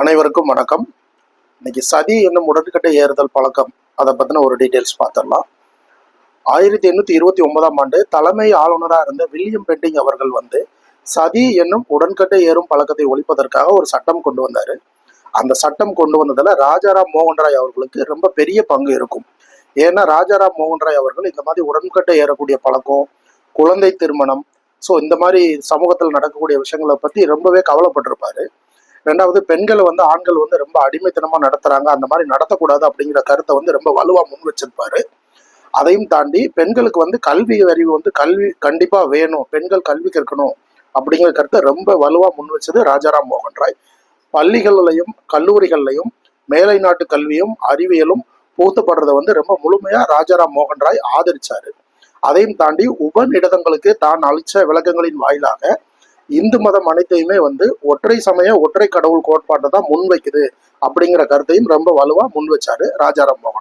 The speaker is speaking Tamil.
அனைவருக்கும் வணக்கம். இன்னைக்கு சதி என்னும் உடன்கட்டை ஏறுதல் பழக்கம். அதை பற்றின ஒரு டீட்டெயில்ஸ் பார்த்துடலாம். ஆயிரத்தி எண்ணூற்றி இருபத்தி ஒன்பதாம் ஆண்டு தலைமை ஆளுநராக இருந்த வில்லியம் பெண்டிங் அவர்கள் வந்து சதி என்னும் உடன்கட்டை ஏறும் பழக்கத்தை ஒழிப்பதற்காக ஒரு சட்டம் கொண்டு வந்தார். அந்த சட்டம் கொண்டு வந்ததில் ராஜாராம் மோகன் ராய் அவர்களுக்கு ரொம்ப பெரிய பங்கு இருக்கும். ஏன்னா ராஜாராம் மோகன் ராய் அவர்கள் இந்த மாதிரி உடன்கட்டை ஏறக்கூடிய பழக்கம் குழந்தை திருமணம் ஸோ இந்த மாதிரி சமூகத்தில் நடக்கக்கூடிய விஷயங்களை பற்றி ரொம்பவே கவலைப்பட்டிருப்பாரு. ரெண்டாவது பெண்களை வந்து ஆண்கள் வந்து ரொம்ப அடிமைத்தனமா நடத்துறாங்க. அந்த மாதிரி நடத்தக்கூடாது அப்படிங்கிற கருத்தை வந்து ரொம்ப வலுவா முன் வச்சிருப்பாரு. அதையும் தாண்டி பெண்களுக்கு வந்து கல்வி அறிவு வந்து கல்வி கண்டிப்பா வேணும். பெண்கள் கல்வி கற்கணும் அப்படிங்கிற கருத்தை ரொம்ப வலுவா முன் வச்சது ராஜாராம் மோகன் ராய். பள்ளிகள்லையும் கல்லூரிகள்லையும் மேலை நாட்டு கல்வியும் அறிவியலும் பூத்தப்படுறத வந்து ரொம்ப முழுமையா ராஜாராம் மோகன் ராய் ஆதரிச்சாரு. அதையும் தாண்டி உபநிடதங்களுக்கு தான் அளிச்ச விளக்கங்களின் வாயிலாக இந்து மதம் அனைத்தையுமே வந்து ஒற்றை சமய ஒற்றை கடவுள் கோட்பாட்டை தான் முன்வைக்குது அப்படிங்கிற கருத்தையும் ரொம்ப வலுவா முன் வச்சாரு ராஜாராம் மோகன்.